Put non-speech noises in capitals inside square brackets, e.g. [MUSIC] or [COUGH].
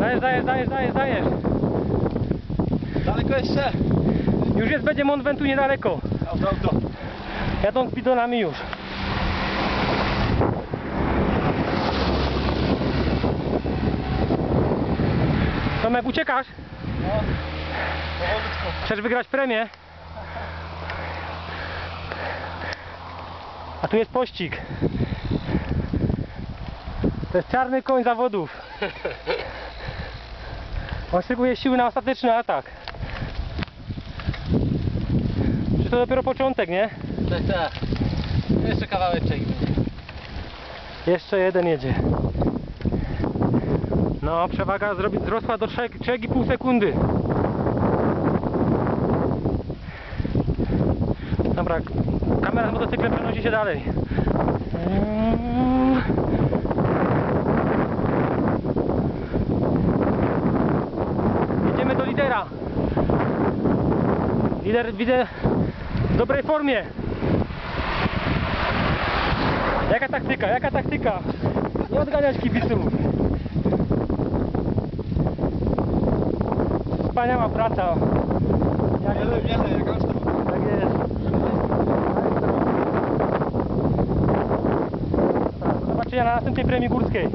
Dajesz, dajesz, dajesz, dajesz, dajesz. Daleko jeszcze? Już jest, będzie Mont Ventoux niedaleko. Auto, auto. Jadą z bidonami już. Tomek, uciekasz? No. Powolutku. Chcesz wygrać premię? A tu jest pościg. To jest czarny koń zawodów. [LAUGHS] On szykuje siły na ostateczny atak. Czy to dopiero początek, nie? Tak, tak. Jeszcze kawałeczek. Jeszcze jeden jedzie. No, przewaga zrobi, wzrosła do 3,5 sekundy. Dobra, kamera z motocyklem przenosi się dalej. Lidera. Lider widzę w dobrej formie. Jaka taktyka, jaka taktyka? Nie odganiać kibiców. Wspaniała praca. Jak Wiele, wiele, jak aż to. tak jest. Zobaczenia na następnej premii górskiej.